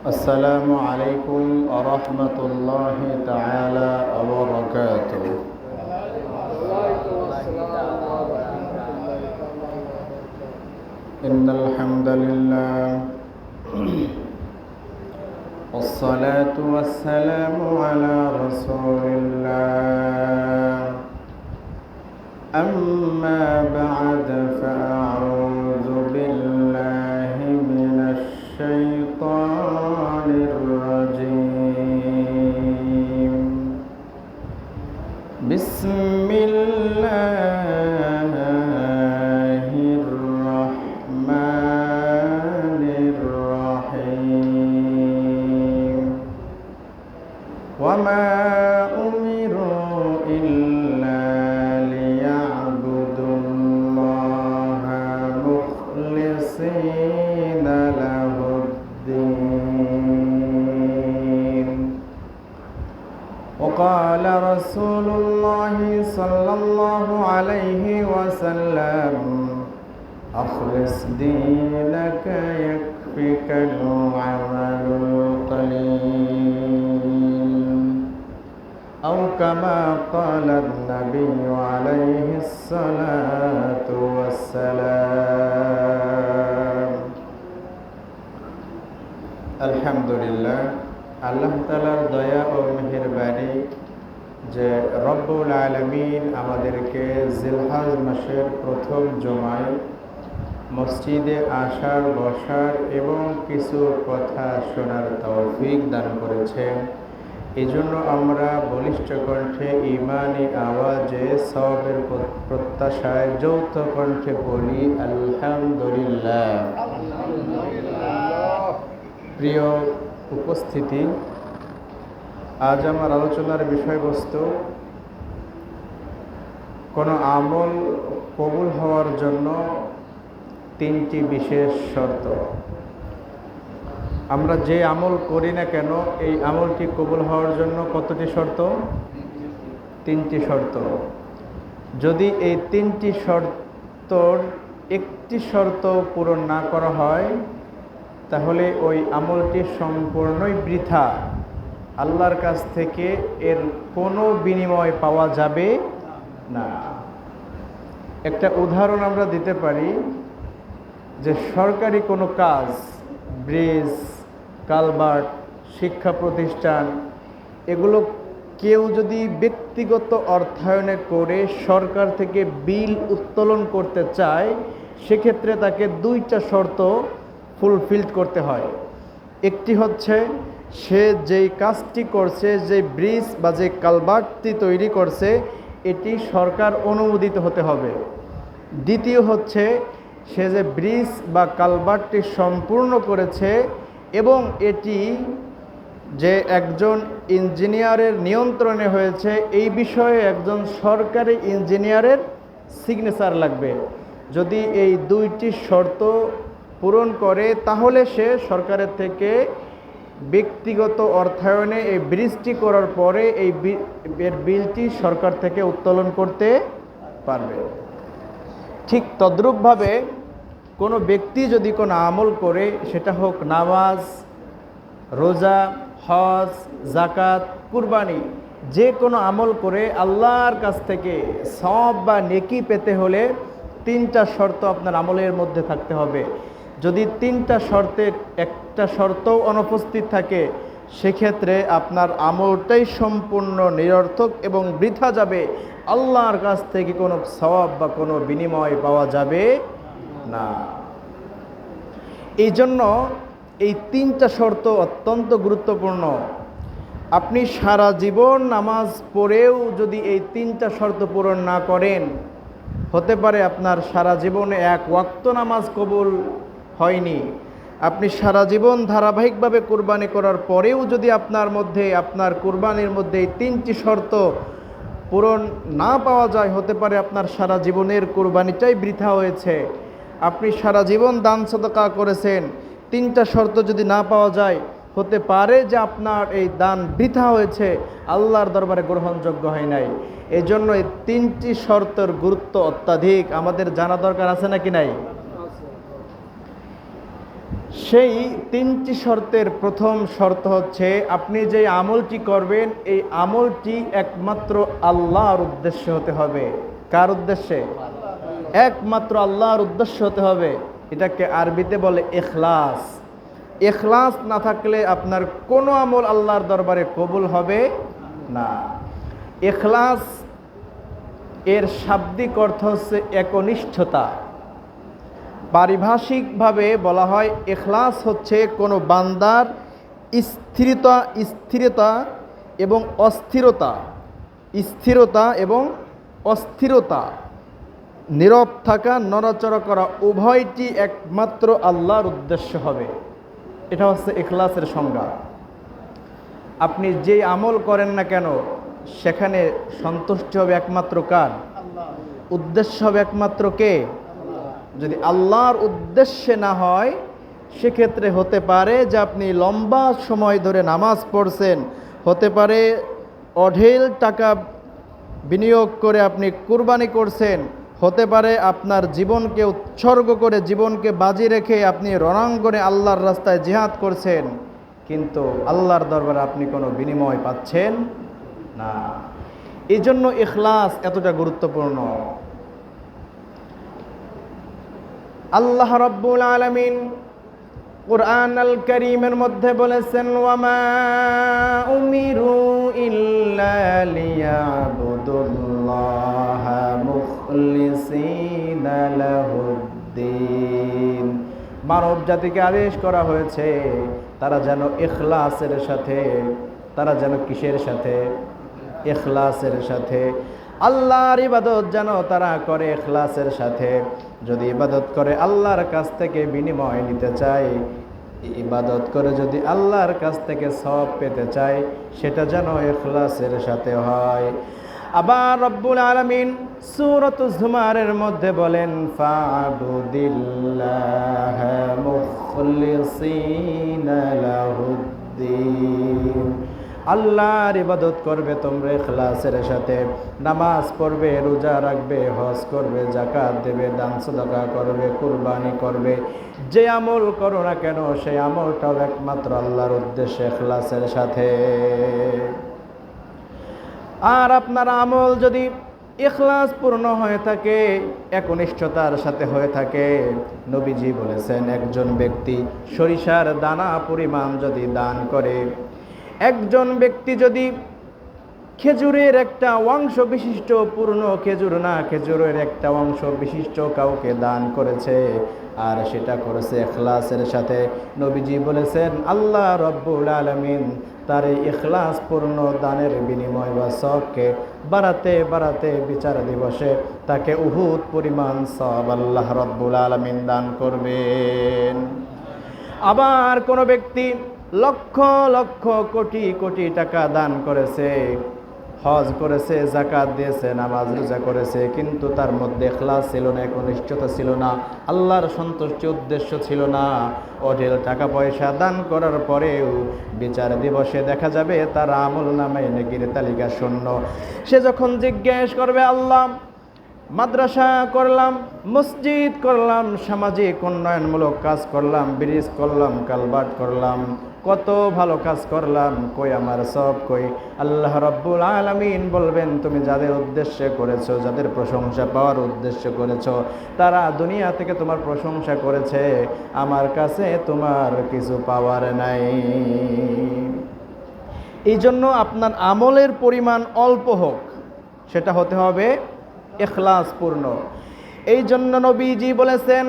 السلام عليكم ورحمة الله تعالى وبركاته. إن الحمد لله والصلاة والسلام على رسول الله. أما بعد فأعوذ بالله من الشيطان بسم عليه وسلم أخلص دينك يكفك العمل القليل أو كما قال النبي عليه الصلاة والسلام আলহামদুলিল্লাহ আল্লাহ তালার দয়া ও মেহেরবানি যে রব্বুল আলমিন আমাদেরকে জিলহাজ মাসের প্রথম জমায় মসজিদে আসার, বসার এবং কিছু কথা শোনার তৌফিক দান করেছেন। এজন্য আমরা বলিষ্ঠ কণ্ঠে ইমানি আওয়াজে সবের প্রত্যাশায় যৌথ কণ্ঠে বলি, আলহামদুলিল্লাহ। প্রিয় উপস্থিতি আজ আমার আলোচনার বিষয়বস্তু, কোনো আমল কবুল হওয়ার জন্য তিনটি বিশেষ শর্ত। আমরা যে আমল করি না কেন, এই আমলটি কবুল হওয়ার জন্য কতটি শর্ত? তিনটি শর্ত। যদি এই তিনটি শর্তর একটি শর্ত পূরণ না করা হয়, তাহলে ওই আমলটি সম্পূর্ণই বৃথা। আল্লাহর কাছ থেকে এর কোনো বিনিময় পাওয়া যাবে না। একটা উদাহরণ আমরা দিতে পারি যে সরকারি কোনো কাজ, ব্রিজ কালভার্ট শিক্ষা প্রতিষ্ঠান, এগুলো কেউ যদি ব্যক্তিগত অর্থায়নে করে সরকার থেকে বিল উত্তোলন করতে চায়, সেক্ষেত্রে তাকে দুইটা শর্ত ফুলফিল করতে হয়। একটি হচ্ছে সে যেই কাজটি করছে যে ব্রিজ বা যে কালভার্টটি তৈরি করছে, এটি সরকার অনুমোদিত হতে হবে। দ্বিতীয় হচ্ছে, সে যে ব্রিজ বা কালভার্টটি সম্পূর্ণ করেছে এবং এটি যে একজন ইঞ্জিনিয়ারের নিয়ন্ত্রণে হয়েছে, এই বিষয়ে একজন সরকারি ইঞ্জিনিয়ারের সিগনেচার লাগবে। যদি এই দুইটি শর্ত পূরণ করে, তাহলে সে সরকারের থেকে ব্যক্তিগত অর্থায়নে এই ব্রিজটি করার পরে এই এর বিলটি সরকার থেকে উত্তোলন করতে পারবে। ঠিক তদ্রূপভাবে কোনো ব্যক্তি যদি কোনো আমল করে, সেটা হোক নামাজ, রোজা, হজ জাকাত কুরবানি, যে কোনো আমল করে আল্লাহর কাছ থেকে সব বা নেকি পেতে হলে তিনটা শর্ত আপনার আমলের মধ্যে থাকতে হবে। যদি তিনটা শর্তের একটা শর্তও অনুপস্থিত থাকে, সেক্ষেত্রে আপনার আমলটাই সম্পূর্ণ নিরর্থক এবং বৃথা যাবে। আল্লাহর কাছ থেকে কোনো সবাব বা কোনো বিনিময় পাওয়া যাবে না। এই জন্য এই তিনটা শর্ত অত্যন্ত গুরুত্বপূর্ণ। আপনি সারা জীবন নামাজ পড়েও যদি এই তিনটা শর্ত পূরণ না করেন, হতে পারে আপনার সারা জীবনে এক ওয়াক্ত নামাজ কবুল হয়নি। আপনি সারা জীবন ধারাবাহিকভাবে কোরবানি করার পরেও যদি আপনার মধ্যে, আপনার কোরবানির মধ্যে এই তিনটি শর্ত পূরণ না পাওয়া যায়, হতে পারে আপনার সারা জীবনের কোরবানিটাই বৃথা হয়েছে। আপনি সারা জীবন দান সদকা করেছেন। তিনটা শর্ত যদি না পাওয়া যায়, হতে পারে যে আপনার এই দান বৃথা হয়েছে, আল্লাহর দরবারে গ্রহণযোগ্য হয় নাই। এজন্য এই তিনটি শর্তের গুরুত্ব অত্যাধিক। আমাদের জানা দরকার আছে নাকি নাই? সেই তিনটি শর্তের প্রথম শর্ত হচ্ছে, আপনি যে আমলটি করবেন, এই আমলটি একমাত্র আল্লাহর উদ্দেশ্য হতে হবে। কার উদ্দেশ্যে? একমাত্র আল্লাহর উদ্দেশ্য হতে হবে। এটাকে আরবিতে বলে এখলাস এখলাস না থাকলে আপনার কোনো আমল আল্লাহর দরবারে কবুল হবে না। এখলাস এর শাব্দিক অর্থ হচ্ছে একনিষ্ঠতা। পারিভাষিকভাবে বলা হয় এখলাস হচ্ছে কোনো বান্দার স্থিরতা স্থিরতা এবং অস্থিরতা, স্থিরতা এবং অস্থিরতা। নীরব থাকা, নড়াচড়া করা উভয়টি একমাত্র আল্লাহর উদ্দেশ্য হবে। এটা হচ্ছে এখলাসের সংজ্ঞা। আপনি যে আমল করেন না কেন, সেখানে সন্তুষ্ট হবে একমাত্র কার? উদ্দেশ্য হবে একমাত্র কে? যদি আল্লাহর উদ্দেশ্যে না হয়, সেক্ষেত্রে হতে পারে যে আপনি লম্বা সময় ধরে নামাজ পড়ছেন। হতে পারে অঢেল টাকা বিনিয়োগ করে আপনি কুরবানি করছেন। হতে পারে আপনার জীবনকে উৎসর্গ করে জীবনকে বাজি রেখে আপনি রণাঙ্গনে আল্লাহর রাস্তায় জিহাদ করছেন। কিন্তু আল্লাহর দরবারে আপনি কোনো বিনিময় পাচ্ছেন না। এই জন্য এখলাস এতটা গুরুত্বপূর্ণ। আল্লাহ রব্বুল আলমিন কুরআন আল করিমের মধ্যে বলেছেন, ওয়ামা উমিরু ইল্লা লিয়াবুদুল্লাহ মুখলিসিনা লাহুদ্দিন। মানব জাতিকে আদেশ করা হয়েছে, তারা যেন এখলাসের সাথে, তারা যেন কিসের সাথে? এখলাসের সাথে। আল্লাহর ইবাদত যেন তারা করে এখলাসের সাথে। যদি ইবাদত করে আল্লাহর কাছ থেকে বিনিময় নিতে চায়, ইবাদত করে যদি আল্লাহর কাছ থেকে সব পেতে চায়, সেটা যেন এখলাসের সাথে হয়। আবার রব্বুল আলমিন সুরত জুমারের মধ্যে বলেন, ফাবুদিল্লাহ মুখলিসিনা লাহুদ্দিন। আল্লাহর ইবাদত করবে তোমরা এখলাসের সাথে। নামাজ পড়বে, রোজা রাখবে, হজ করবে জাকাত দেবে, দান সদকা করবে, কুরবানি করবে। যে আমল করো না কেন, সেই আমলটাও একমাত্র আল্লাহর উদ্দেশ্যে ইখলাসের সাথে। আর আপনার আমল যদি এখলাস পূর্ণ হয়ে থাকে, একনিষ্ঠতার সাথে হয়ে থাকে, নবীজি বলেছেন, একজন ব্যক্তি সরিষার দানা পরিমাণ যদি দান করে একজন ব্যক্তি যদি খেজুরের একটা অংশ বিশিষ্ট, পূর্ণ খেজুর না, খেজুরের একটা অংশ বিশিষ্ট কাউকে দান করেছে আর সেটা করেছে এখলাসের সাথে, নবীজি বলেছেন, আল্লাহ রব্বুল আলমিন তার এই ইখলাস পূর্ণ দানের বিনিময় বা সবকে বাড়াতে বাড়াতে বিচার দিবসে তাকে উহুদ পরিমাণ সব আল্লাহ রব্বুল আলমিন দান করবেন। আবার কোনো ব্যক্তি লক্ষ লক্ষ কোটি কোটি টাকা দান করেছে, হজ করেছে জাকাত দিয়েছে, নামাজ রোজা করেছে, কিন্তু তার মধ্যে এখলাস ছিল না একনিষ্ঠতা ছিল না, আল্লাহর সন্তুষ্টি উদ্দেশ্য ছিল না। অঢেল টাকা পয়সা দান করার পরেও বিচার দিবসে দেখা যাবে তার আমল নামে নেকির তালিকা শূন্য। সে যখন জিজ্ঞেস করবে, আল্লাহ, মাদ্রাসা করলাম, মসজিদ করলাম, সামাজিক উন্নয়নমূলক কাজ করলাম, ব্রিজ করলাম কালবাট করলাম কত ভালো কাজ করলাম, কই আমার সব কই? আল্লাহ রব্বুল আলমিন বলবেন, তুমি যাদের উদ্দেশ্যে করেছ, যাদের প্রশংসা পাওয়ার উদ্দেশ্য করেছ, তারা দুনিয়া থেকে তোমার প্রশংসা করেছে, আমার কাছে তোমার কিছু পাওয়ার নাই। এই জন্য আপনার আমলের পরিমাণ অল্প হোক, সেটা হতে হবে এখলাসপূর্ণ। এই জন্য নবীজি বলেছেন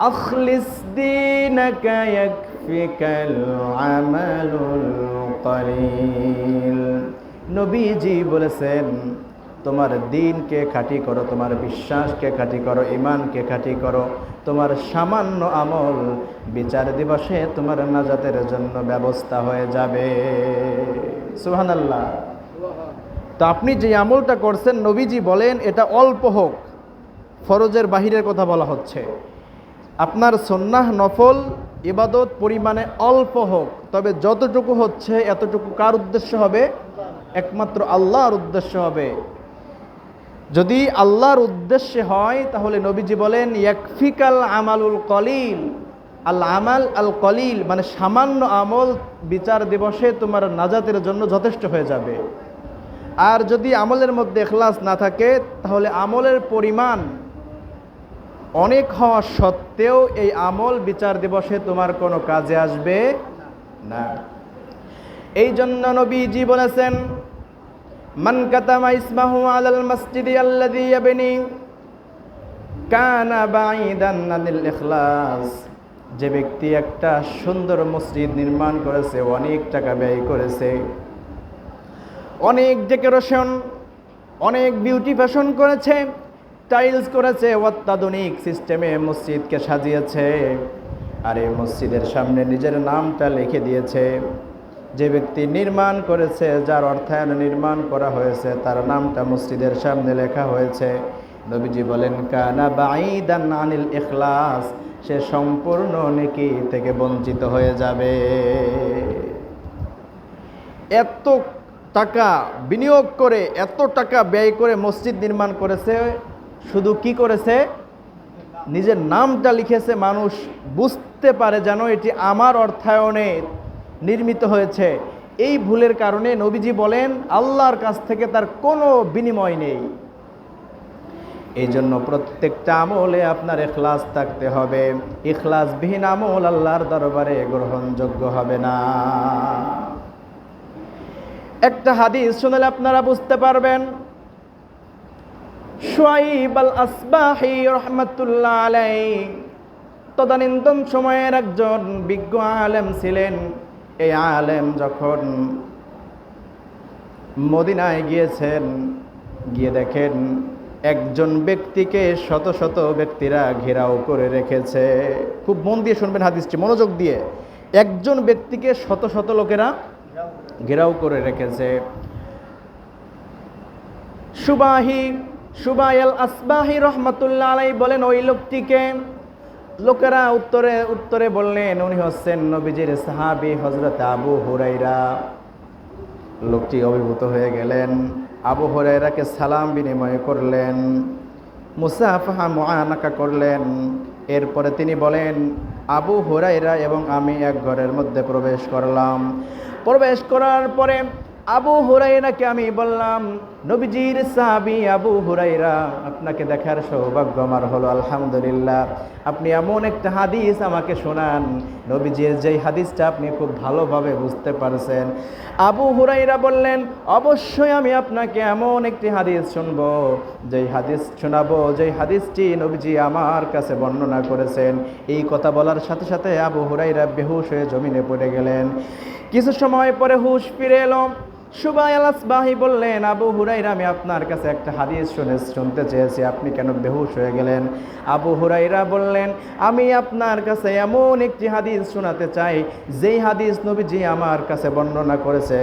আখলিস দীনাকা ইয়াকফিকাল আমালুল কলিল নবীজি বলেছেন তোমার দিনকে খাঁটি করো, তোমার বিশ্বাসকে খাঁটি করো ইমানকে খাঁটি করো, তোমার সামান্য আমল বিচার দিবসে তোমার নাজাতের জন্য ব্যবস্থা হয়ে যাবে। সুবহানাল্লাহ। তো আপনি যে আমলটা করছেন, নবীজি বলেন এটা অল্প হোক, ফরজের বাহিরের কথা বলা হচ্ছে। আপনার সন্ন্যাহ নফল, ইবাদত পরিমাণে অল্প হোক, তবে যতটুকু হচ্ছে, এতটুকু কার উদ্দেশ্য হবে? একমাত্র আল্লাহর উদ্দেশ্য হবে। যদি আল্লাহর উদ্দেশ্যে হয়, তাহলে নবীজি বলেন, ইয়াকফিকাল আমালুল কলিল। আল আমাল আল কলিল মানে সামান্য আমল বিচার দিবসে তোমার নাজাতের জন্য যথেষ্ট হয়ে যাবে। আর যদি আমলের মধ্যে এখলাস না থাকে, তাহলে আমলের পরিমাণ অনেক হওয়া সত্ত্বেও এই আমল বিচার দিবসে তোমার কোনো কাজে আসবে না। এই জন্য নবীজি বলেছেন, মান কাতামা ইসমাহু আলাল মসজিদি আল্লাযী ইয়াবনি, কানা বাঈদান আনিল ইখলাস। যে ব্যক্তি একটা সুন্দর মসজিদ নির্মাণ করেছে, অনেক টাকা ব্যয় করেছে, অনেক ডেকোরেশন, অনেক বিউটি ফ্যাশন করেছে টাইলস করেছে, অত্যাধুনিক সিস্টেমে মসজিদকে সাজিয়েছে আর এই মসজিদের সামনে নিজের নামটা লিখে দিয়েছে। যে ব্যক্তি নির্মাণ করেছে, যার অর্থায়ন নির্মাণ করা হয়েছে, তার নামটা মসজিদের সামনে লেখা হয়েছে। নবীজি বলেন, কানা বাঈদান আনিল ইখলাস সে সম্পূর্ণ নেকি থেকে বঞ্চিত হয়ে যাবে। এত টাকা বিনিয়োগ করে, এত টাকা ব্যয় করে মসজিদ নির্মাণ করেছে শুধু কি করেছে? নিজের নামটা লিখেছে, মানুষ বুঝতে পারে যেন এটি আমার অর্থায়নে নির্মিত হয়েছে। এই ভুলের কারণে নবীজি বলেন, আল্লাহর কাছ থেকে তার কোনো বিনিময় নেই। এই জন্য প্রত্যেকটা আমলে আপনার এখলাস থাকতে হবে। ইখলাসবিহীন আমল আল্লাহর দরবারে গ্রহণযোগ্য হবে না। একটা হাদিস শুনলে আপনারা বুঝতে পারবেন সোয়াইব আল আসবাহি রহমতুল্লাহ আলাই তদানীন্তন সময়ের একজন বিজ্ঞ আলেম ছিলেন। এই আলেম যখন মদিনায় গিয়েছেন, গিয়ে দেখেন একজন ব্যক্তিকে শত শত ব্যক্তিরা ঘেরাও করে রেখেছে। খুব মন দিয়ে শুনবেন হাদিসটি, মনোযোগ দিয়ে। একজন ব্যক্তিকে শত শত লোকেরা ঘেরাও করে রেখেছে। সুবাহি সুবাইল আসবাহি রহমতুল্লাহ আলাই বলেন, ওই লোকটিকে লোকেরা উত্তরে উত্তরে বললেন, উনি হচ্ছেন নবীজির সাহাবি হজরত আবু হুরাইরা লোকটি অভিভূত হয়ে গেলেন, আবু হুরাইরাকে সালাম বিনিময় করলেন, মুসাফাহা মুআনাকা করলেন। এরপরে তিনি বলেন, আবু হুরাইরা এবং আমি এক ঘরের মধ্যে প্রবেশ করলাম। প্রবেশ করার পরে আবু হুরাইরাকে আমি বললাম নবীজির সাহাবি আবু হুরাইরা আপনাকে দেখার সৌভাগ্য আমার হলো, আলহামদুলিল্লাহ। আপনি এমন একটা হাদিস আমাকে শোনান, নবীজির যেই হাদিসটা আপনি খুব ভালোভাবে বুঝতে পারছেন। আবু হুরাইরা বললেন, অবশ্যই আমি আপনাকে এমন একটি হাদিস শুনব, যেই হাদিস শোনাবো, যেই হাদিসটি নবীজি আমার কাছে বর্ণনা করেছেন। এই কথা বলার সাথে সাথে আবু হুরাইরা বেহুশ হয়ে জমিনে পড়ে গেলেন। কিছু সময় পরে হুশ ফিরে এলো। সুবাই আলাসবাহি বললেন, আবু হুরাইরা আমি আপনার কাছে একটা হাদিস শুনে শুনতে চেয়েছি, আপনি কেন বেহুশ হয়ে গেলেন? আবু হুরাইরা বললেন, আমি আপনার কাছে এমন একটি হাদিস শোনাতে চাই, যেই হাদিস নবীজি আমার কাছে বর্ণনা করেছে।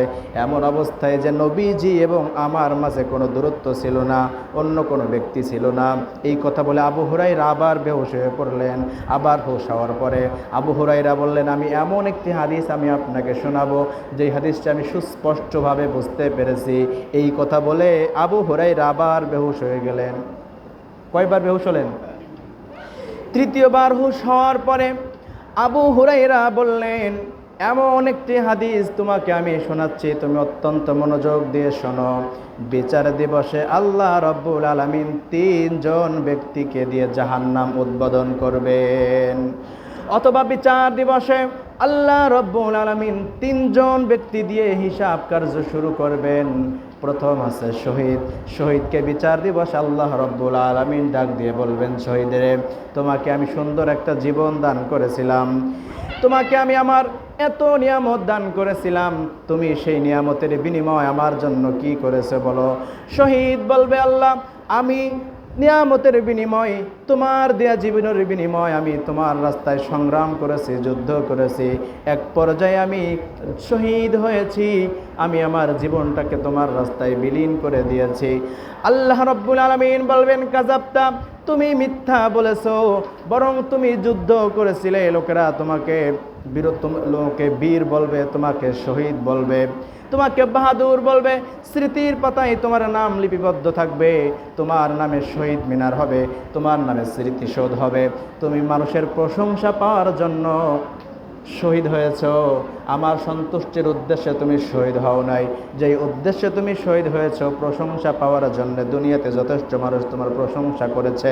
এমন অবস্থায় যে নবীজি এবং আমার মাঝে কোনো দূরত্ব ছিল না, অন্য কোনো ব্যক্তি ছিল না। এই কথা বলে আবু হুরাইরা আবার বেহুশ হয়ে পড়লেন। আবার হুশ হওয়ার পরে আবু হুরাইরা বললেন, আমি এমন একটি হাদিস আমি আপনাকে শোনাবো, যেই হাদিসটা আমি সুস্পষ্টভাবে বুঝতে পেরেছি। এই কথা বলে আবু হুরাইরা আবার বেহুশ হয়ে গেলেন। কয়বার বেহুশ হলেন? তৃতীয়বার হুশ হওয়ার পরে আবু হুরাইরা বললেন, এমন একটি হাদিস তোমাকে আমি শোনাচ্ছি, তুমি অত্যন্ত মনোযোগ দিয়ে শোনো। বিচার দিবসে আল্লাহ রব্বুল আলমিন তিনজন ব্যক্তিকে দিয়ে জাহান্নাম উদ্বোধন করবেন। অথবা বিচার দিবসে আল্লাহ রব্বুল আলমিন তিনজন ব্যক্তি দিয়ে হিসাব কার্য শুরু করবেন। প্রথম আছে শহীদ। শহীদকে বিচার দিবস আল্লাহ রব্বুল আলমিন ডাক দিয়ে বলবেন, শহীদের, তোমাকে আমি সুন্দর একটা জীবন দান করেছিলাম। তোমাকে আমি আমার এত নিয়ামত দান করেছিলাম। তুমি সেই নিয়ামতের বিনিময় আমার জন্য কি করেছে বলো? শহীদ বলবে, আল্লাহ, আমি নিয়ামতের বিনিময়, তোমার দেয়া জীবনের বিনিময় আমি তোমার রাস্তায় সংগ্রাম করেছি, যুদ্ধ করেছি। এক পর্যায়ে আমি শহীদ হয়েছি, আমি আমার জীবনটাকে তোমার রাস্তায় বিলীন করে দিয়েছি। আল্লাহ রব্বুল আলমিন বলবেন কাজাপ্তা তুমি মিথ্যা বলেছ, বরং তুমি যুদ্ধ করেছিলে, লোকেরা তোমাকে বীর লোকে বীর বলবে, তোমাকে শহীদ বলবে। তোমাকে বাহাদুর বলবে, স্মৃতির পাতায় তোমার নাম লিপিবদ্ধ থাকবে, তোমার নামে শহীদ মিনার হবে, তোমার নামে স্মৃতিশোধ হবে। তুমি মানুষের প্রশংসা পাওয়ার জন্য শহীদ হয়েছ। আমার সন্তুষ্টির উদ্দেশ্যে তুমি শহীদ হও নাই। যেই উদ্দেশ্যে তুমি শহীদ হয়েছ, প্রশংসা পাওয়ার জন্য দুনিয়াতে যথেষ্ট মানুষ তোমার প্রশংসা করেছে।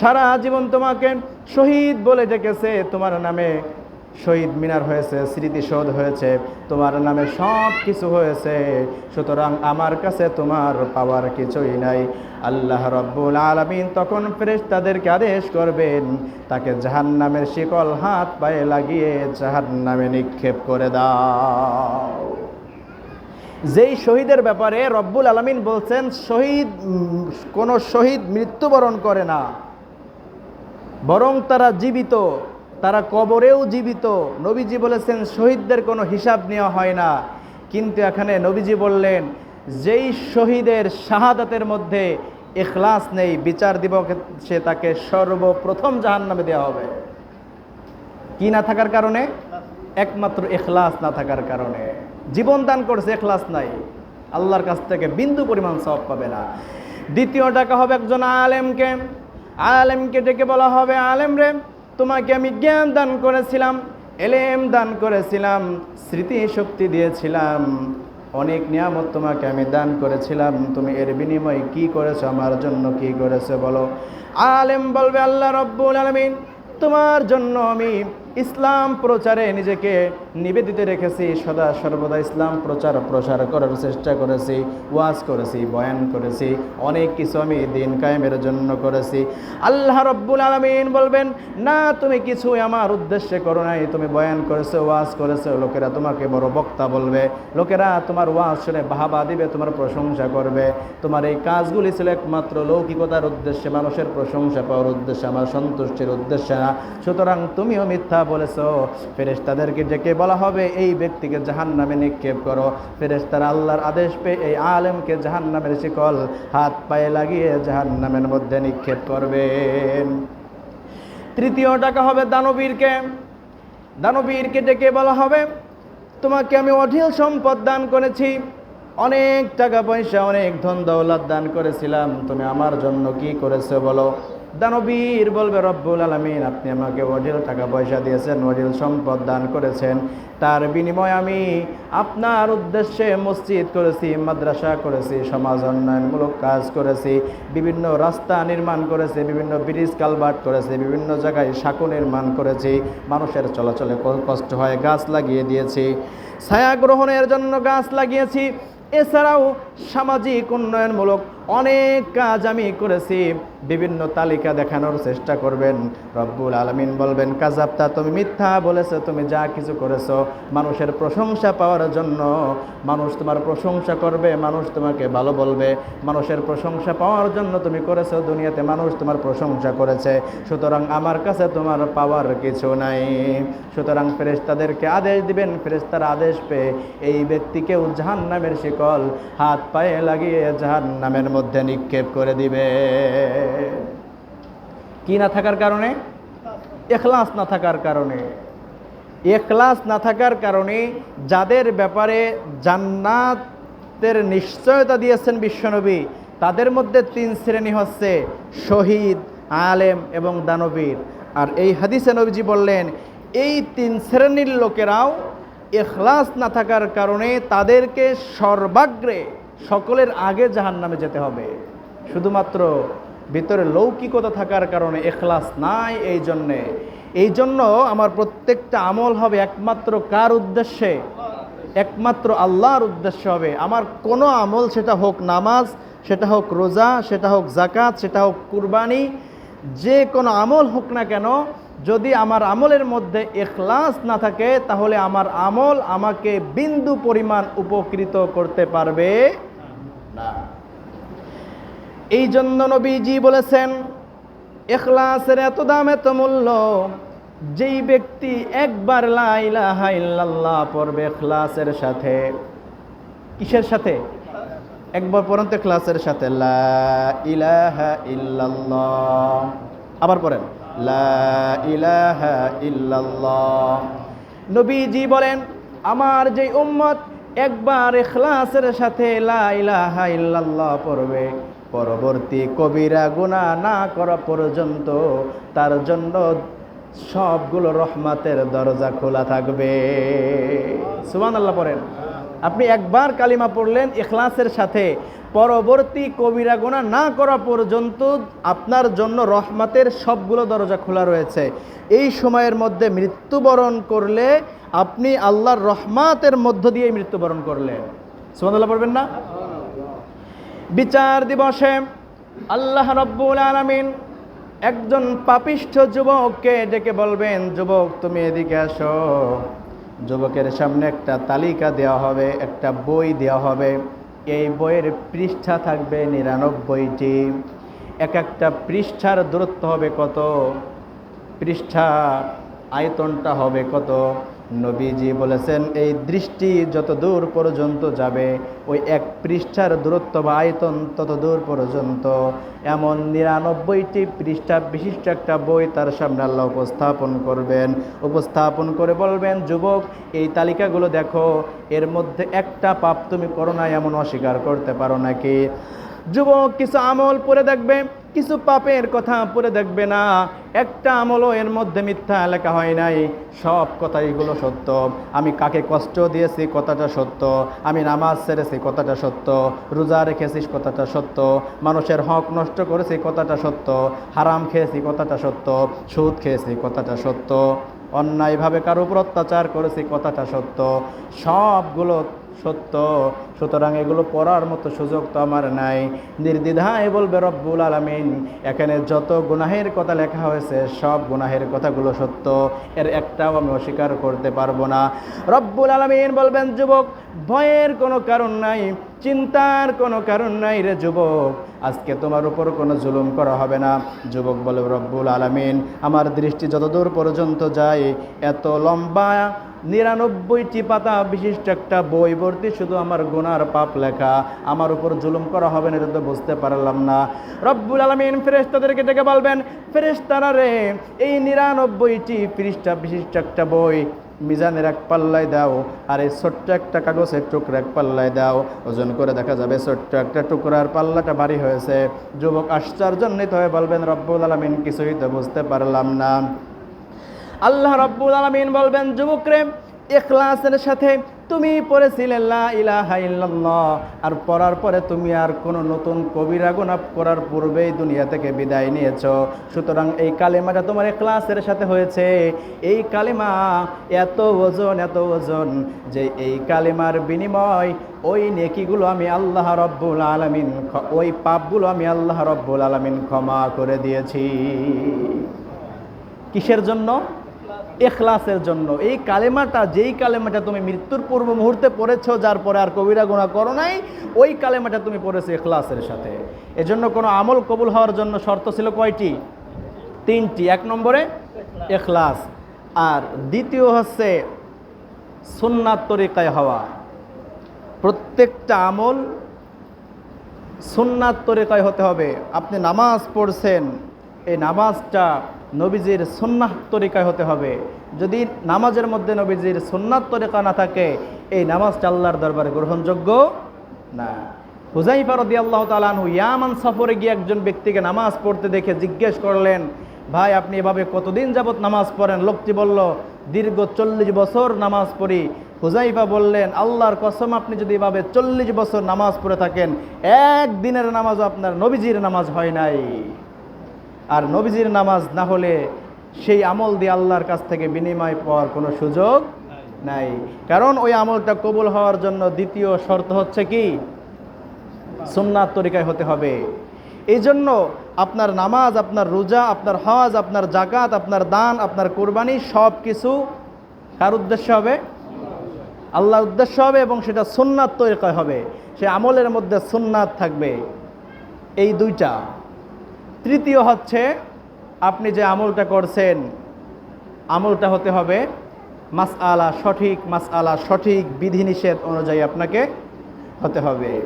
সারা জীবন তোমাকে শহীদ বলে ডেকেছে, তোমার নামে শহীদ মিনার হয়েছে স্মৃতিশোধ হয়েছে, তোমার নামে সব কিছু হয়েছে। সুতরাং আমার কাছে তোমার পাওয়ার কিছুই নাই। আল্লাহ রব্বুল আলমিন তখন ফ্রেশ তাদেরকে আদেশ করবেন, তাকে জাহান নামের শিকল হাত পায়ে লাগিয়ে জাহান নামে নিক্ষেপ করে দাও। যেই শহীদের ব্যাপারে রব্বুল আলমিন বলছেন, শহীদ, কোনো শহীদ মৃত্যুবরণ করে না, বরং তারা জীবিত। তারা কবরেও জীবিত। নবীজি বলেছেন, শহীদদের কোনো হিসাব নেওয়া হয় না। কিন্তু এখানে নবীজি বললেন, যেই শহীদের শাহাদাতের মধ্যে এখলাস নেই, বিচার দিবসে তাকে সর্বপ্রথম জাহান নামে দেওয়া হবে। কি না থাকার কারণে? একমাত্র এখলাস না থাকার কারণে। জীবন দান করছে এখলাস নাই। আল্লাহর কাছ থেকে বিন্দু পরিমাণ সব পাবে না। দ্বিতীয় টাকা হবে একজন আলেমকে। আলেমকে ডেকে বলা হবে আলেম রে। তোমাকে আমি জ্ঞান দান করেছিলাম, এলেম দান করেছিলাম স্মৃতি শক্তি দিয়েছিলাম। অনেক নিয়ামত তোমাকে আমি দান করেছিলাম। তুমি এর বিনিময়ে কি করেছ, আমার জন্য কি করেছ বলো? আলেম বলবে, আল্লাহ রব্বুল আলমিন, তোমার জন্য আমি ইসলাম প্রচারে নিজেকে নিবেদিত রেখেছি, সদা সর্বদা ইসলাম প্রচার প্রসার করার চেষ্টা করেছি, ওয়াজ করেছি, বয়ান করেছি, অনেক কিছু আমি দিন কায়েমের জন্য করেছি। আল্লাহ রব্বুল আলমিন বলবেন, না, তুমি কিছুই আমার উদ্দেশ্যে করো নাই। তুমি বয়ান করেছ, ওয়াজ করেছ, লোকেরা তোমাকে বড় বক্তা বলবে। লোকেরা তোমার ওয়াজ শুনে বাহাবা দিবে, তোমার প্রশংসা করবে। তোমার এই কাজগুলি ছিল একমাত্র লৌকিকতার উদ্দেশ্যে, মানুষের প্রশংসা পাওয়ার উদ্দেশ্যে, আমার সন্তুষ্টির উদ্দেশ্যে না। সুতরাং তুমিও মিথ্যা বলেছ, ফেরেশতাদেরকে ডেকে বলা হবে, এই ব্যক্তিকে জাহান নামে নিক্ষেপ করো। ফেরেশতারা আল্লাহর আদেশ পেয়ে এই আলেমকে জাহান নামের শিকল, হাত পায়ে লাগিয়ে জাহান নামের মধ্যে নিক্ষেপ করবেন তৃতীয় টাকা হবে দানবীরকে। দানবীরকে ডেকে বলা হবে, তোমাকে আমি অঢিল সম্পদ দান করেছি। অনেক টাকা পয়সা, অনেক ধন দৌলত দান করেছিলাম। তুমি আমার জন্য কি করেছ বলো? দানবীর বলবে, রব্বুল আলমিন, আপনি আমাকে অঢিল টাকা পয়সা দিয়েছেন, অঢিল সম্পদ দান করেছেন। তার বিনিময়ে আমি আপনার উদ্দেশ্যে মসজিদ করেছি, মাদ্রাসা করেছি, সমাজ উন্নয়নমূলক কাজ করেছি, বিভিন্ন রাস্তা নির্মাণ করেছি, বিভিন্ন ব্রিজ কালভার্ট করেছি, বিভিন্ন জায়গায় সাঁকো নির্মাণ করেছি। মানুষের চলাচলে কষ্ট হয়, গাছ লাগিয়ে দিয়েছি। ছায়া গ্রহণের জন্য গাছ লাগিয়েছি। এছাড়াও সামাজিক উন্নয়নমূলক অনেক কাজ আমি করেছি। বিভিন্ন তালিকা দেখানোর চেষ্টা করবেন। রব্বুল আলমিন বলবেন কাজাবতা তুমি মিথ্যা বলেছ, তুমি যা কিছু করেছ, মানুষের প্রশংসা পাওয়ার জন্য। মানুষ তোমার প্রশংসা করবে, মানুষ তোমাকে ভালো বলবে। মানুষের প্রশংসা পাওয়ার জন্য তুমি করেছ, দুনিয়াতে মানুষ তোমার প্রশংসা করেছে। সুতরাং আমার কাছে তোমার পাওয়ার কিছু নাই। সুতরাং ফেরেশতাদেরকে আদেশ দিবেন, ফেরেশতার আদেশ পেয়ে এই ব্যক্তিকেও জাহান নামের শিকল হাত পায়ে লাগিয়ে জাহান নামের মধ্যে নিক্ষেপ করে দিবে। কি না থাকার কারণে? এখলাস না থাকার কারণে। এখলাস না থাকার কারণে যাদের ব্যাপারে জান্নাতের নিশ্চয়তা দিয়েছেন বিশ্বনবী, তাদের মধ্যে তিন শ্রেণি হচ্ছে শহীদ, আলেম এবং দানবীর। আর এই হাদিসে নবীজি বললেন, এই তিন শ্রেণির লোকেরাও এখলাস না থাকার কারণে তাদেরকে সর্বাগ্রে সকলের আগে জাহান্নামে যেতে হবে। শুধুমাত্র ভিতরে লৌকিকতা থাকার কারণে এখলাস নাই এই জন্যে। এই জন্য আমার প্রত্যেকটা আমল হবে একমাত্র কার উদ্দেশ্যে? একমাত্র আল্লাহর উদ্দেশ্য হবে। আমার কোনো আমল সেটা হোক নামাজ, সেটা হোক রোজা, সেটা হোক জাকাত সেটা হোক কুরবানি, যে কোনো আমল হোক না কেন, যদি আমার আমলের মধ্যে এখলাস না থাকে, তাহলে আমার আমল আমাকে বিন্দু পরিমাণ উপকৃত করতে পারবে না। এই জন্য নবীজি বলেছেন এখলাসের এত দাম, এত মূল্য, যেই ব্যক্তি একবার লা ইলাহা ইল্লাল্লাহ পড়বে এখলাসের সাথে। কিসের সাথে? একবার পড়েন তো ক্লাসের সাথে। লা ইলাহা আবার পড়েন। লা ইলাহা নবীজি বলেন, আমার যে উম্মত একবার এখলাসের সাথে লা ইলাহা ইল্লাল্লাহ পড়বে পরবর্তী কবিরা গুনাহ না করা পর্যন্ত তার জন্য সবগুলো রহমাতের দরজা খোলা থাকবে। সুমান সুবহানাল্লাহ পড়েন। আপনি একবার কালিমা পড়লেন ইখলাসের সাথে। পরবর্তী কবিরা গোনা না করা পর্যন্ত আপনার জন্য রহমাতের সবগুলো দরজা খোলা রয়েছে। এই সময়ের মধ্যে মৃত্যুবরণ করলে আপনি আল্লাহর রহমাতের মধ্য দিয়ে মৃত্যুবরণ করলেন। সুবহানাল্লাহ পড়বেন না? বিচার দিবসে আল্লাহ রব্বুল আলামিন একজন পাপিষ্ঠ যুবককে ডেকে বলবেন, যুবক, তুমি এদিকে আসো। যুবকের সামনে একটা তালিকা দেওয়া হবে, একটা বই দেওয়া হবে। এই বইয়ের পৃষ্ঠা থাকবে নিরানব্বইটি। এক একটা পৃষ্ঠার দূরত্ব হবে কত? পৃষ্ঠা আয়তনটা হবে কত? নবীজি বলেছেন, এই দৃষ্টি যত দূর পর্যন্ত যাবে, ওই এক পৃষ্ঠার দূরত্ব বা আয়তন তত দূর পর্যন্ত। এমন নিরানব্বইটি পৃষ্ঠা বিশিষ্ট একটা বই তার সামনে আল্লাহ উপস্থাপন করবেন। উপস্থাপন করে বলবেন, যুবক, এই তালিকাগুলো দেখো, এর মধ্যে একটা পাপ তুমি করো না এমন অস্বীকার করতে পারো নাকি? যুবক, কিছু আমল পরে দেখবে, কিছু পাপের কথা পরে দেখবে না। একটা আমলও এর মধ্যে মিথ্যা লেখা হয় নাই। সব কথাইগুলো সত্য। আমি কাকে কষ্ট দিয়েছি কথাটা সত্য। আমি নামাজ ছেড়েছি কথাটা সত্য। রোজা রেখেছিস কথাটা সত্য। মানুষের হক নষ্ট করেছি কথাটা সত্য। হারাম খেয়েছি কথাটা সত্য। সুদ খেয়েছি কথাটা সত্য। অন্যায়ভাবে কারও উপর অত্যাচার করেছি কথাটা সত্য। সবগুলো সত্য। সুতরাং এগুলো পড়ার মতো সুযোগ তো আমার নাই। নির্দ্বিধায় বলবে রব্বুল আলমিন, এখানে যত গুনাহের কথা লেখা হয়েছে, সব গুনাহের কথাগুলো সত্য। এর একটাও আমি অস্বীকার করতে পারব না। রব্বুল আলমিন বলবেন, যুবক, ভয়ের কোনো কারণ নাই। চিন্তার কোনো কারণ নাই রে যুবক। আজকে তোমার উপর কোনো জুলুম করা হবে না। যুবক বলে, রব্বুল আলমিন, আমার দৃষ্টি যতদূর পর্যন্ত যায়, এত লম্বা নিরানব্বইটি পাতা বিশিষ্ট একটা বই ভর্তি শুধু আমার গুনার পাপ লেখা। আমার উপর জুলুম করা হবে না, এটা তো বুঝতে পারলাম না। রব্বুল আলমিন ফেরেস্তাদেরকে ডেকে বলবেন ফেরেস্তারা রে, এই নিরানব্বইটি পৃষ্ঠা বিশিষ্ট একটা বই মিজানের এক পাল্লায় দাও, আর এই ছোট্ট একটা কাগজের টুকরা এক পাল্লায় দাও। ওজন করে দেখা যাবে ছোট্ট একটা টুকরার পাল্লাটা ভারী হয়েছে। যুবক আশ্চর্যান্বিত হয়ে বলবেন, রব্বুল আলমিন, কিছুই তো বুঝতে পারলাম না। আল্লাহ রব্বুল আলমিন বলবেন যুবক রে এখলাসের সাথে তুমি পড়েছিলে আর পড়ার পরে তুমি আর কোনো নতুন কবিরা গুনাহ করার পূর্বেই দুনিয়া থেকে বিদায় নিয়েছো। সুতরাং এই কালেমাটা তোমার ক্লাসের সাথে হয়েছে। এই কালেমা এত ওজন এত ওজন যে এই কালেমার বিনিময় ওই নেকিগুলো আমি আল্লাহ রব্বুল আলমিন ওই পাপগুলো আমি আল্লাহ রব্বুল আলমিন ক্ষমা করে দিয়েছি। কিসের জন্য? এখলাসের জন্য। এই কালেমাটা, যেই কালেমাটা তুমি মৃত্যুর পূর্ব মুহূর্তে পড়েছো, যার পরে আর কবিরা গুণা করো নাই, ওই কালেমাটা তুমি পড়েছো এখলাসের সাথে। এজন্য কোনো আমল কবুল হওয়ার জন্য শর্ত ছিল কয়টি? তিনটি। এক নম্বরে এখলাস আর দ্বিতীয় হচ্ছে সুন্নাত তরিকায় হওয়া। প্রত্যেকটা আমল সুন্নাত তরিকায় হতে হবে। আপনি নামাজ পড়ছেন, এই নামাজটা নবীজির সুন্নাহ তরিকায় হতে হবে। যদি নামাজের মধ্যে নবীজির সুন্নাত তরিকা না থাকে, এই নামাজটা আল্লাহর দরবারে গ্রহণযোগ্য না। হুজাইফা রদি আল্লাহ তালানহু ইয়ামান সফরে গিয়ে একজন ব্যক্তিকে নামাজ পড়তে দেখে জিজ্ঞেস করলেন, ভাই, আপনি এভাবে কতদিন যাবত নামাজ পড়েন? লোকটি বলল, দীর্ঘ চল্লিশ বছর নামাজ পড়ি। হুজাইফা বললেন, আল্লাহর কসম, আপনি যদি এভাবে চল্লিশ বছর নামাজ পড়ে থাকেন এক দিনের নামাজও আপনার নবীজির নামাজ হয় নাই। আর নবীজির নামাজ না হলে সেই আমল দিয়ে আল্লাহর কাছ থেকে বিনিময় পাওয়ার কোনো সুযোগ নাই। কারণ ওই আমলটা কবুল হওয়ার জন্য দ্বিতীয় শর্ত হচ্ছে কি? সুন্নাত তরিকায় হতে হবে। এই জন্য আপনার নামাজ, আপনার রোজা, আপনার হজ, আপনার জাকাত আপনার দান, আপনার কোরবানি সব কিছু কার উদ্দেশ্য হবে? আল্লাহর উদ্দেশ্য হবে এবং সেটা সুন্নাত তরিকায় হবে। সে আমলের মধ্যে সুন্নাত থাকবে। এই দুইটা। তৃতীয় হচ্ছে, আপনি যে আমলটা করছেন, আমলটা হতে হবে মাস আলা সঠিক মাস আলা সঠিক বিধিনিষেধ অনুযায়ী আপনাকে হতে হবে।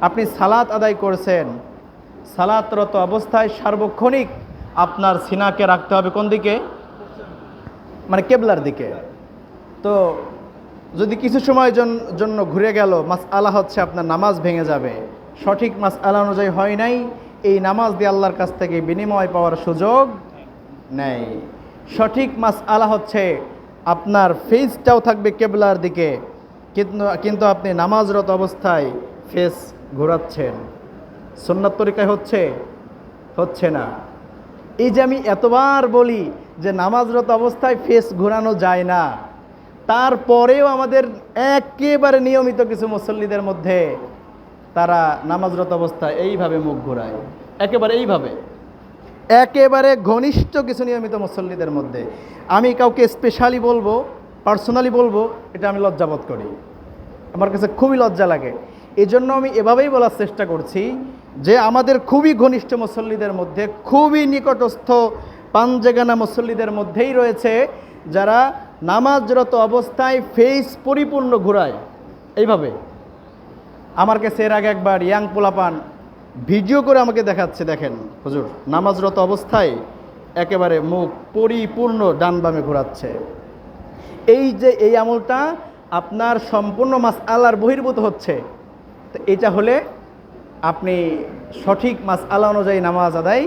আপনি সালাত আদায় করছেন, সালাতরত অবস্থায় সার্বক্ষণিক আপনার সিনাকে রাখতে হবে কোন দিকে? মানে কেবলার দিকে। তো যদি কিছু সময় জন- জন্য ঘুরে গেল মাস আলা হচ্ছে আপনার নামাজ ভেঙে যাবে। সঠিক মাস আলা অনুযায়ী হয় নাই এই নামাজ দিয়ে আল্লাহর কাছ থেকে বিনিময় পাওয়ার সুযোগ নেই। সঠিক মাস আলা হচ্ছে আপনার ফেসটাও থাকবে কেবলার দিকে, কিন্তু কিন্তু আপনি নামাজরত অবস্থায় ফেস ঘোরাচ্ছেন। সুন্নাত তরিকায় হচ্ছে হচ্ছে না। এই যে আমি এতবার বলি যে নামাজরত অবস্থায় ফেস ঘোরানো যায় না, তারপরেও আমাদের একেবারে নিয়মিত কিছু মুসল্লিদের মধ্যে তারা নামাজরত অবস্থায় এইভাবে মুখ ঘোরায়। একেবারে এইভাবে। একেবারে ঘনিষ্ঠ কিছু নিয়মিত মুসল্লিদের মধ্যে। আমি কাউকে স্পেশালি বলব পার্সোনালি বলব, এটা আমি লজ্জাবোধ করি। আমার কাছে খুবই লজ্জা লাগে। এই জন্য আমি এভাবেই বলার চেষ্টা করছি যে আমাদের খুবই ঘনিষ্ঠ মুসল্লিদের মধ্যে, খুবই নিকটস্থ পাঞ্জেগানা মুসল্লিদের মধ্যেই রয়েছে যারা নামাজরত অবস্থায় ফেস পরিপূর্ণ ঘোরায়। এইভাবে। আমার কাছে এর আগে একবার ইয়াং পোলাপান ভিডিও করে আমাকে দেখাচ্ছে, দেখেন। হুজুর, নামাজরত অবস্থায় একেবারে মুখ পরিপূর্ণ ডান বামে ঘোরাচ্ছে। এই যে এই আমলটা আপনার সম্পূর্ণ মাস আল্লাহর বহির্ভূত হচ্ছে। তো এটা হলে আপনি সঠিক মাস আলা অনুযায়ী নামাজ আদায়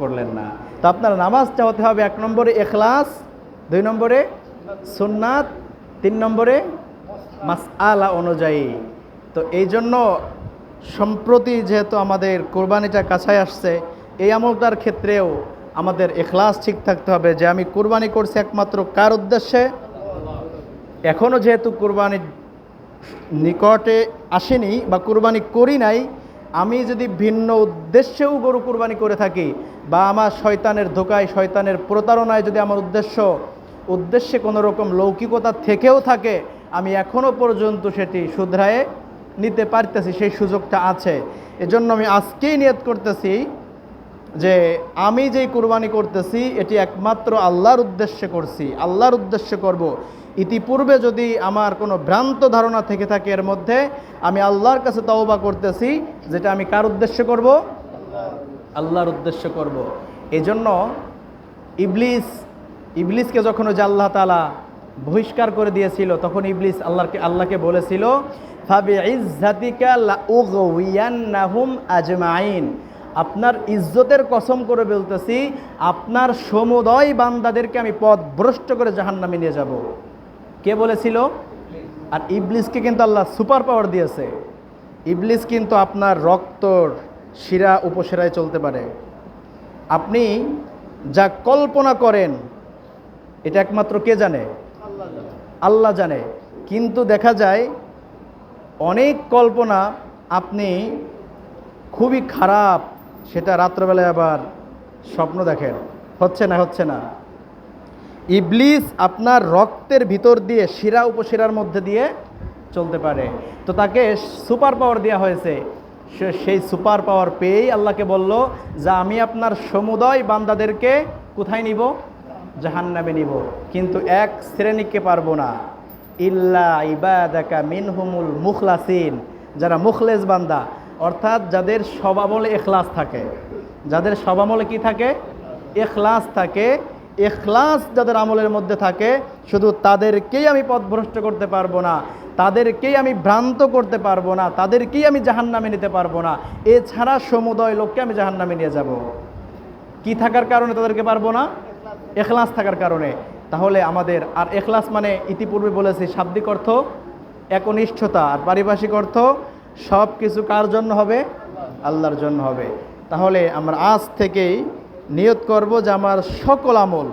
করলেন না। তো আপনার নামাজটা হতে হবে এক নম্বরে এখলাস, দুই নম্বরে সুন্নাত, তিন নম্বরে মাস আলা অনুযায়ী। তো এই জন্য সম্প্রতি যেহেতু আমাদের কোরবানিটা কাছায় আসছে, এই আমলটার ক্ষেত্রেও আমাদের এখলাস ঠিক থাকতে হবে যে আমি কোরবানি করছি একমাত্র কার উদ্দেশ্যে? এখনও যেহেতু কোরবানির নিকটে আসেনি বা কোরবানি করি নাই, আমি যদি ভিন্ন উদ্দেশ্যেও গরু কোরবানি করে থাকি বা আমার শয়তানের ধোকায়, শয়তানের প্রতারণায় যদি আমার উদ্দেশ্য, উদ্দেশ্যে কোনো রকম লৌকিকতা থেকেও থাকে, আমি এখনও পর্যন্ত সেটি শুধরায়ে নিতে পারতেছি, সেই সুযোগটা আছে এজন্য আমি আজকেই নিয়ত করতেছি যে আমি যেই কুরবানি করতেছি, এটি একমাত্র আল্লাহর উদ্দেশ্যে করছি আল্লাহর উদ্দেশ্যে করব। ইতিপূর্বে যদি আমার কোনো ভ্রান্ত ধারণা থেকে থাকে এর মধ্যে, আমি আল্লাহর কাছে তওবা করতেছি, যেটা আমি কার উদ্দেশ্যে করব আল্লাহর উদ্দেশ্যে করব। এই জন্য ইবলিস, ইবলিসকে যখন ওই যে আল্লাহ তালা বহিষ্কার করে দিয়েছিল, তখন ইবলিস আল্লাহকে আল্লাহকে বলেছিল আজমাইন আপনার ইজ্জতের কসম করে বলতেছি, আপনার সমুদয় বান্দাদেরকে আমি পথ ভ্রষ্ট করে জাহান্নামে নিয়ে যাব। কে বলেছিল? আর ইবলিসকে কিন্তু আল্লাহ সুপার পাওয়ার দিয়েছে। ইবলিস কিন্তু আপনার রক্তর শিরা উপশিরায় চলতে পারে। আপনি যা কল্পনা করেন, এটা একমাত্র কে জানে। আল্লাহ জানে। কিন্তু দেখা যায় অনেক কল্পনা আপনি খুবই খারাপ, সেটা রাত্রবেলায় আবার স্বপ্ন দেখেন। হচ্ছে না হচ্ছে না। ইবলিস আপনার রক্তের ভিতর দিয়ে শিরা উপশিরার মধ্যে দিয়ে চলতে পারে। তো তাকে সুপার পাওয়ার দেওয়া হয়েছে। সেই সুপার পাওয়ার পেয়েই আল্লাহকে বলল যে, আমি আপনার সমুদয় বান্দাদেরকে কোথায় নিব? জাহান্নামে নিব। কিন্তু এক শ্রেণীকে পারব না। ইল্লা ইবাদাকা মিনহুমুল মুখলাসিন, যারা মুখলেস বান্দা, অর্থাৎ যাদের স্বভাবলে এখলাস থাকে। যাদের স্বভাবলে কি থাকে? এখলাস থাকে। এখলাস যাদের আমলের মধ্যে থাকে, শুধু তাদেরকেই আমি পথভ্রষ্ট করতে পারব না, তাদেরকেই আমি ভ্রান্ত করতে পারব না, তাদেরকেই আমি জাহান্নামে নিতে পারব না। এছাড়া সমুদয় লোককে আমি জাহান্নামে নিয়ে যাব। কি থাকার কারণে তাদেরকে পারব না? এখলাস থাকার কারণে। তাহলে আমাদের, আর এখলাস মানে ইতিপূর্বে বলেছি শাব্দিক অর্থ একনিষ্ঠতা, আর পারিভাষিক অর্থ সব কিছু কার জন্য হবে? আল্লাহর জন্য হবে। তাহলে আমরা আজ থেকেই নিয়ত করব যে আমার সকল আমল,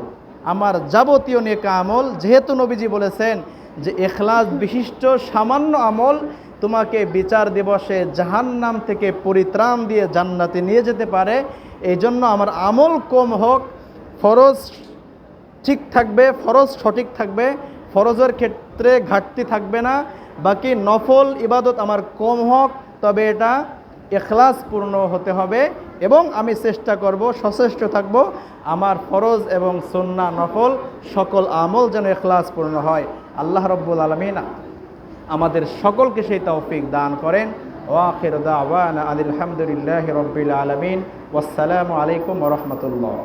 আমার যাবতীয় নেকা আমল, যেহেতু নবীজি বলেছেন যে এখলাস বিশিষ্ট সামান্য আমল, তোমাকে বিচার দিবসে জাহান্নাম থেকে পরিত্রাণ দিয়ে জান্নাতে নিয়ে যেতে পারে। এই জন্য আমার আমল কম হোক, ফরজ ঠিক থাকবে, ফরজ সঠিক থাকবে, ফরজের ক্ষেত্রে ঘাটতি থাকবে না, বাকি নফল ইবাদত আমার কম হোক, তবে এটা এখলাসপূর্ণ হতে হবে এবং আমি চেষ্টা করব, সচেষ্ট থাকব, আমার ফরজ এবং সন্না নফল সকল আমল যেন এখলাসপূর্ণ হয়। আল্লাহ রব্বুল আলমিন আমাদের সকলকে সেই তৌফিক দান করেন। ওয়াখির দাওয়ানা আলহামদুলিল্লাহি রব্বিল আলামিন। ওয়াসসালামু আলাইকুম রাহমাতুল্লাহ।